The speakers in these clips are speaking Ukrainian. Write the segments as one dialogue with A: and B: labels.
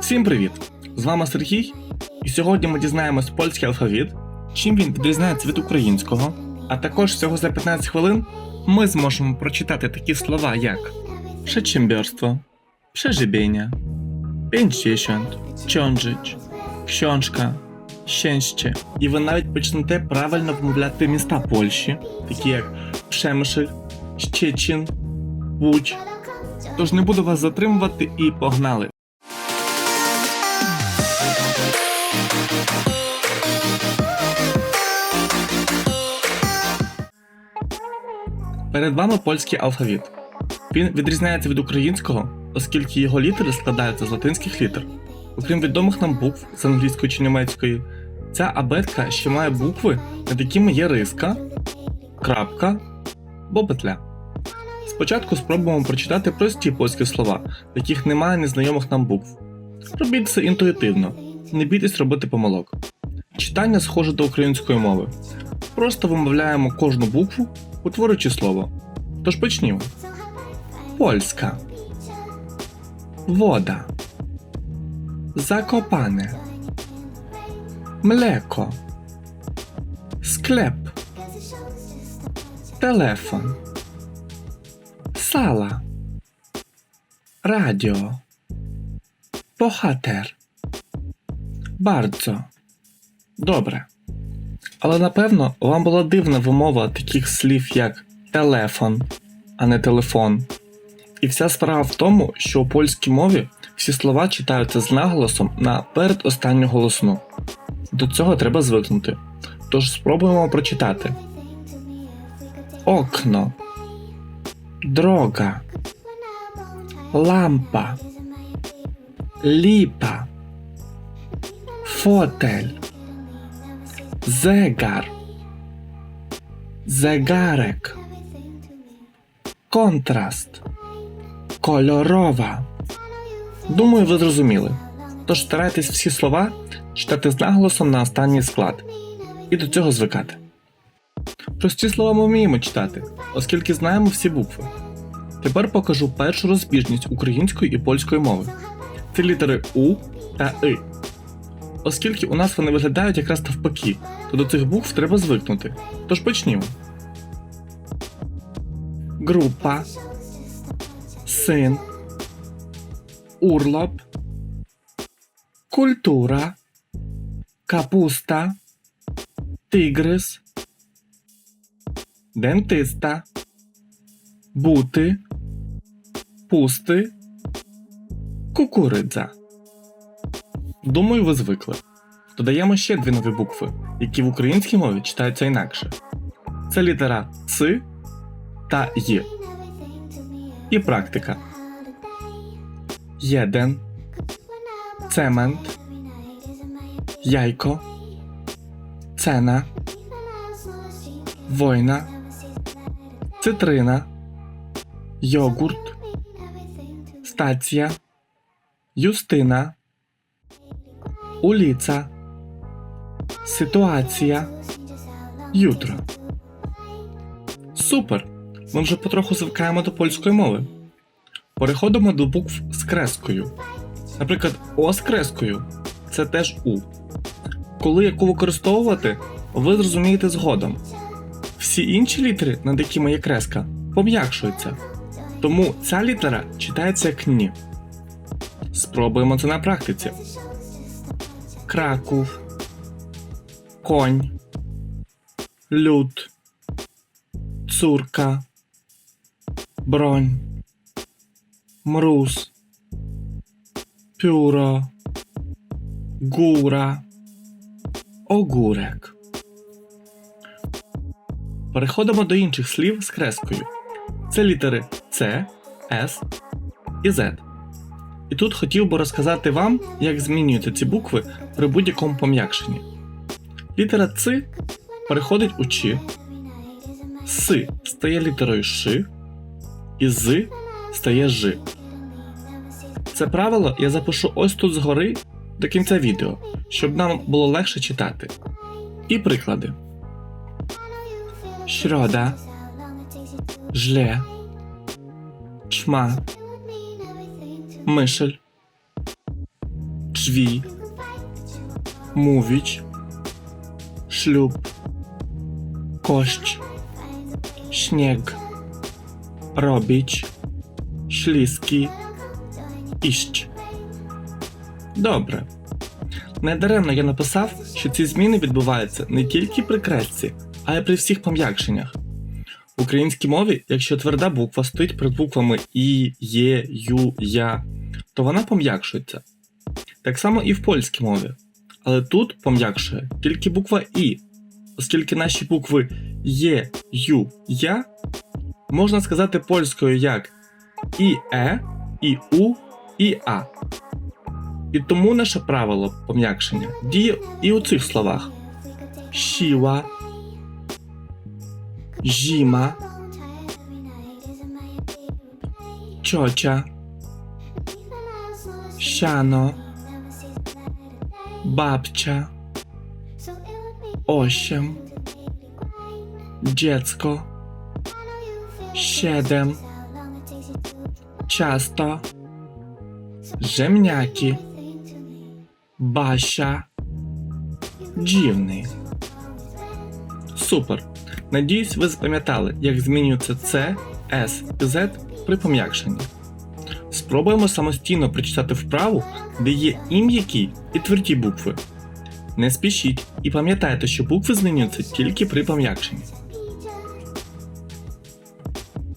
A: Всім привіт! З вами Сергій, і сьогодні ми дізнаємось польський алфавіт, чим він відрізняється від українського, а також всього за 15 хвилин ми зможемо прочитати такі слова, як przedsiębiorstwo, przeżybienia, pięćdziesiąt, ciążyć, książka, щęście. І ви навіть почнете правильно вимовляти міста Польщі, такі як Przemysl, Щечин, Łódź. Тож не буду вас затримувати і погнали! Перед вами польський алфавіт. Він відрізняється від українського, оскільки його літери складаються з латинських літер. Окрім відомих нам букв з англійської чи німецької, ця абетка ще має букви, над якими є риска, крапка або петля. Спочатку спробуємо прочитати прості польські слова, в яких немає незнайомих нам букв. Робіть це інтуїтивно, не бійтесь робити помилок. Читання схоже до української мови. Просто вимовляємо кожну букву, утворюючи слово. Тож почнімо. Польська. Вода. Закопане. Млеко. Склеп. Телефон. Сала. Радіо. Bohater. Bardzo. Добре. Але напевно вам була дивна вимова таких слів, як телефон, а не телефон. І вся справа в тому, що у польській мові всі слова читаються з наголосом на передостанню голосну. До цього треба звикнути. Тож спробуємо прочитати: Окно, дрога, лампа, ліпа, фотель zegar, zegarek, kontrast, кольорова. Думаю, ви зрозуміли. Тож старайтесь всі слова читати з наголосом на останній склад. І до цього звикати. Прості слова ми вміємо читати, оскільки знаємо всі букви. Тепер покажу першу розбіжність української і польської мови. Це літери У та И. Оскільки у нас вони виглядають якраз навпаки, то до цих букв треба звикнути. Тож почнімо. Група. Син. Урлоп. Культура. Капуста. Тигрис. Дентиста. Бути. Пусти. Кукуридза. Думаю, ви звикли. Додаємо ще дві нові букви, які в українській мові читаються інакше. Це літера Ц та Й. І практика. Єден. Цемент. Яйко. Цена. Война. Цитрина. Йогурт. Стація. Юстина. Ulica. Ситуація. Jutro. Супер! Ми вже потроху звикаємо до польської мови. Переходимо до букв з крескою. Наприклад, О з крескою це теж У. Коли яку використовувати, ви зрозумієте згодом. Всі інші літери, над якими є креска, пом'якшуються. Тому ця літера читається як ні. Спробуємо це на практиці. Краков, конь, люд, цурка, бронь, мруз, пюро, гура, огурек. Переходимо до інших слів з крескою. Це літери С, С і Z. І тут хотів би розказати вам, як змінюються ці букви при будь-якому пом'якшенні. Літера Ц переходить у Ч, С стає літерою Ш, і З стає Ж. Це правило я запишу ось тут згори до кінця відео, щоб нам було легше читати. І приклади. Środa, źle, czma, myśl, drzwi, mówić, ślub, kość, śnieg, robić, śliski, iść. Добре. Недаремно я написав, що ці зміни відбуваються не тільки при кресці, а й при всіх пом'якшеннях. В українській мові, якщо тверда буква стоїть перед буквами І, Є, Ю, Я, то вона пом'якшується. Так само і в польській мові. Але тут пом'якшує тільки буква І, оскільки наші букви Є, Ю, Я можна сказати польською як і Е, і У, і А. І тому наше правило пом'якшення діє і у цих словах: Сіла, zima, ciocia, siano, babcia, osiem, dziecko, siedem, ciasto, ziemniaki, Basia, dziwny. Super. Надіюсь, ви запам'ятали, як змінюється С, С і Z при пом'якшенні. Спробуємо самостійно прочитати вправу, де є і м'які, і тверді букви. Не спішіть і пам'ятайте, що букви змінюються тільки при пом'якшенні.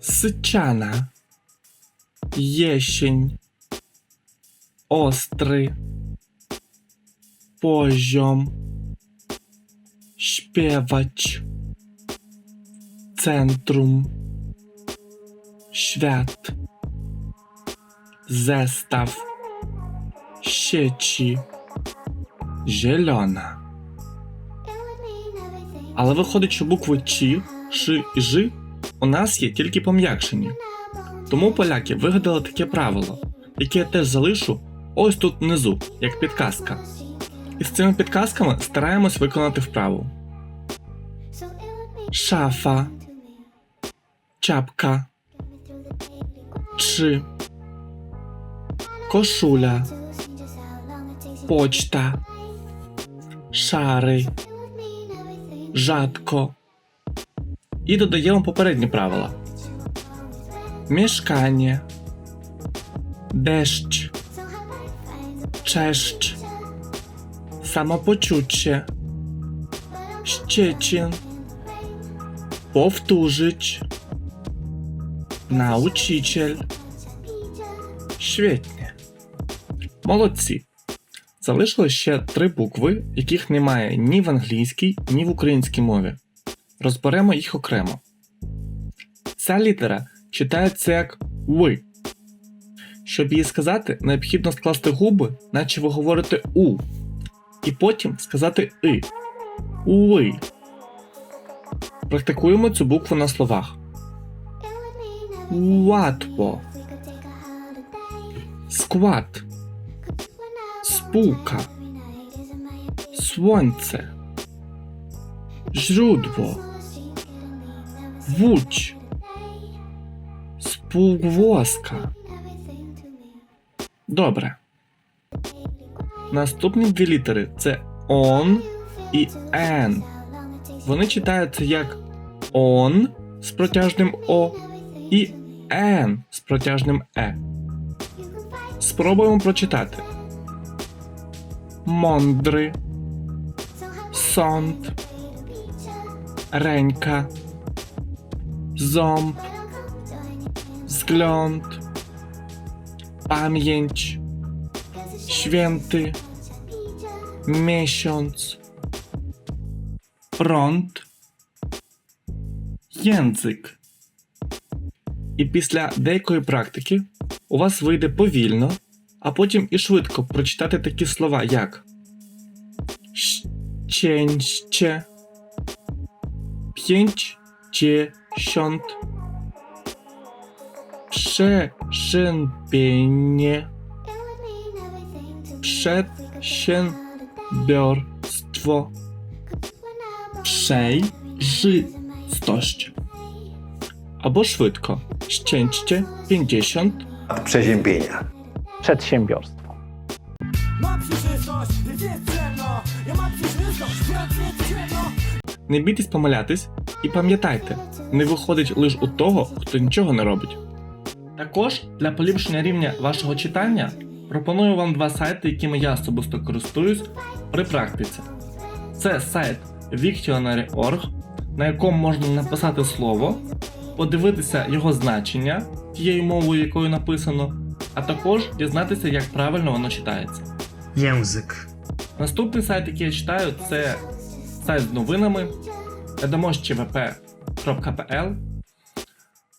A: Сичана. Єщень. Острий. Poziom. Śpiewać. Centrum. Świat. Zestaw. Sieci. Zielona. Але виходить, що букви Ч, Ш і Ж у нас є тільки пом'якшені. Тому поляки вигадали таке правило, яке я теж залишу ось тут внизу, як підказка. І з цими підказками стараємось виконати вправу. Шафа, чапка, чи, кошуля, почта, шари, жатко. І додаємо попередні правила. Mieszkanie, deszcz, czeszcz, samopoczucie, Szczecin, powtórzyć, nauczyciel. Świetnie. Молодці. Залишилось ще три букви, яких немає ні в англійській, ні в українській мові. Розберемо їх окремо. Ця літера читається як Ви. Щоб її сказати, необхідно скласти губи, наче ви говорите У, і потім сказати И. Уи. Практикуємо цю букву на словах. Łatwo. Skład. Spółka. Słońce. Źródło. Łódź. Spółgłoska. Добре. Наступні дві літери це он і ен. Вони читаються як он з протяжним О і ен з протяжним Е. Спробуємо прочитати. Мондри, сонд, ренька, зомб, zgląd, pamięć, święty, miesiąc, prąd, język. І після деякої практики у вас вийде повільно, а потім і швидко прочитати такі слова, як щенще, п'єнчдесят, przeszępienie, przedsiębiorstwo, przejrzystość. Або швидко. Szczęście 50
B: przeziębienia.
C: Przedsiębiorstwo.
D: Mam przejrzystość, więc jest ciemno Ja mam przejrzystość, więc jest ciemno
A: Не бійтесь помилятись і пам'ятайте, не виходить лише у того, хто нічого не робить. Також для поліпшення рівня вашого читання пропоную вам два сайти, якими я особисто користуюсь при практиці. Це сайт Wiktionary.org, на якому можна написати слово, подивитися його значення тією мовою, якою написано, а також дізнатися, як правильно воно читається.
E: Język.
A: Наступний сайт, який я читаю, це сайт з новинами edomość.cvp.pl.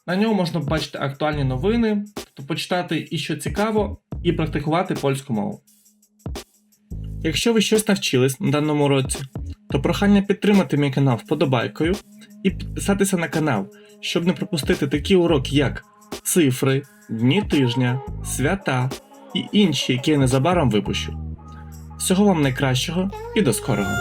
A: На ньому можна побачити актуальні новини, тобто почитати і що цікаво, і практикувати польську мову. Якщо ви щось навчились на даному році, то прохання підтримати мій канал вподобайкою і підписатися на канал, щоб не пропустити такі уроки, як цифри, дні тижня, свята і інші, які я незабаром випущу. Всього вам найкращого і до скорого!